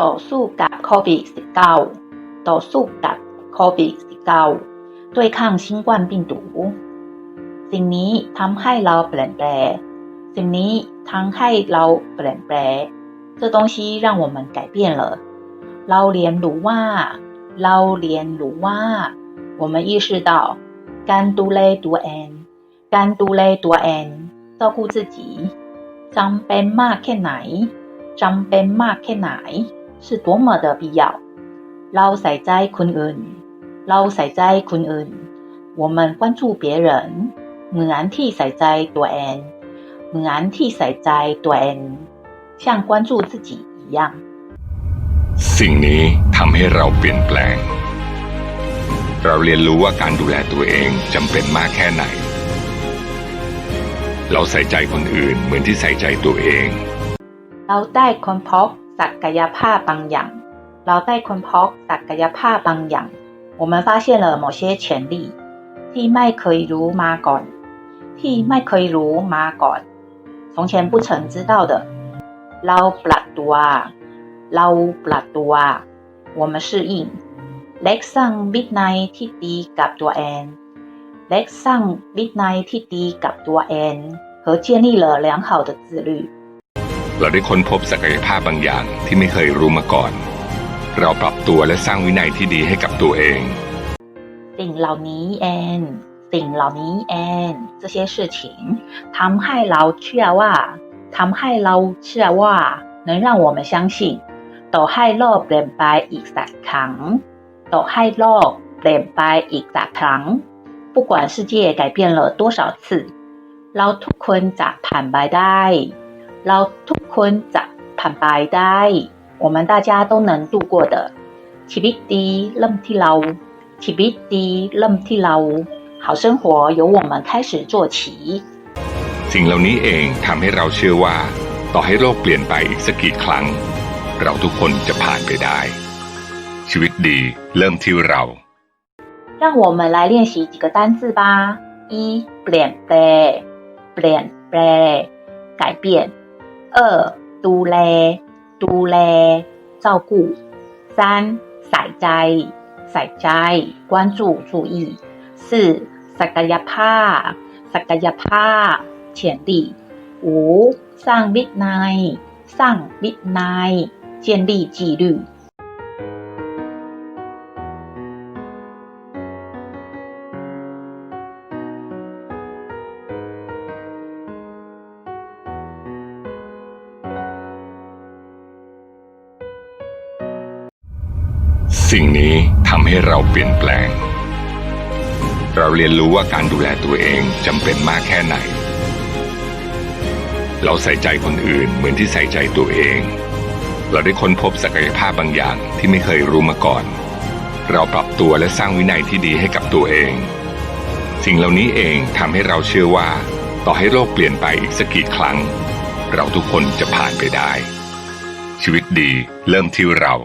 ต่อสู้กับโควิด -19 ต่อสู้กับโควิด -19 对抗新冠病毒 สิ่งนี้ทำให้เราเปลี่ยนแปลง สิ่งนี้ทำให้เราเปลี่ยนแปลง这东西让我们改变了เราเรียนรู้ว่า เราเรียนรู้ว่า 我们意识到การดูแลตัวเองการดูแลตัวเอง照顾自己จำเป็นมากแค่ไหนจำเป็นมากแค่ไหน 是多么的必要เราใส่ใจคนอื่น เราใส่ใจคนอื่น我们关注别人เหมือนที่ใส่ใจตัวเองเหมือนที่ใส่ใจตัวเอง像关注自己一样 สิ่งนี้ทำให้เราเปลี่ยนแปลง เราเรียนรู้ว่าการดูแลตัวเองจำเป็นมากแค่ไหน เราใส่ใจคนอื่นเหมือนที่ใส่ใจตัวเอง เราได้ค้นพบ ศักยภาพบางอย่าง เราได้ค้นพบศักยภาพบางอย่าง我们发现了某些潜力ที่ไม่เคยรู้มาก่อน ที่ไม่เคยรู้มาก่อน从前不曾知道的เราปรับตัว เราปรับตัว我们适应เล็กสร้างวินัยที่ดีกับตัวเองเล็กสร้างวินัยที่ดีกับตัวเอง和建立了良好的自律 เราได้ค้นพบศักยภาพบางอย่างที่ไม่เคยรู้มาก่อน เราปรับตัวและสร้างวินัยที่ดีให้กับตัวเอง สิ่งเหล่านี้เองสิ่งเหล่านี้เอง这些事情ทำให้เราเชื่อว่าทำให้เราเชื่อว่า能让我们相信ต่อให้โลกเปลี่ยนไปอีกสักครั้งต่อให้โลกเปลี่ยนไปอีกสักครั้ง不管世界改变了多少次เราทุกคนจะผ่านไปได้ เราทุกคนจะผ่านไปได้ 我们大家都能度过的ชีวิตดีเริ่มที่เราชีวิตดีเริ่มที่เรา好生活由我们开始做起 สิ่งเหล่านี้เองทำให้เราเชื่อว่า ต่อให้โลกเปลี่ยนไปอีกสักกี่ครั้ง เราทุกคนจะผ่านไปได้ ชีวิตดีเริ่มที่เรา 让我们来练习几个单字吧。一、เปลี่ยนแปลเปลี่ยนแปล改变。 二、ดูแลดูแล照顾。三、ใส่ใจใส่ใจ关注注意。四、ศักยภาพศักยภาพ潜力。五、สร้างวินัยสร้างวินัย建立纪律。 สิ่งนี้ทำให้เราเปลี่ยนแปลง เราเรียนรู้ว่าการดูแลตัวเองจำเป็นมากแค่ไหน เราใส่ใจคนอื่นเหมือนที่ใส่ใจตัวเอง เราได้ค้นพบศักยภาพบางอย่างที่ไม่เคยรู้มาก่อน เราปรับตัวและสร้างวินัยที่ดีให้กับตัวเอง สิ่งเหล่านี้เองทำให้เราเชื่อว่า ต่อให้โลกเปลี่ยนไปอีกสักกี่ครั้ง เราทุกคนจะผ่านไปได้ ชีวิตดีเริ่มที่เรา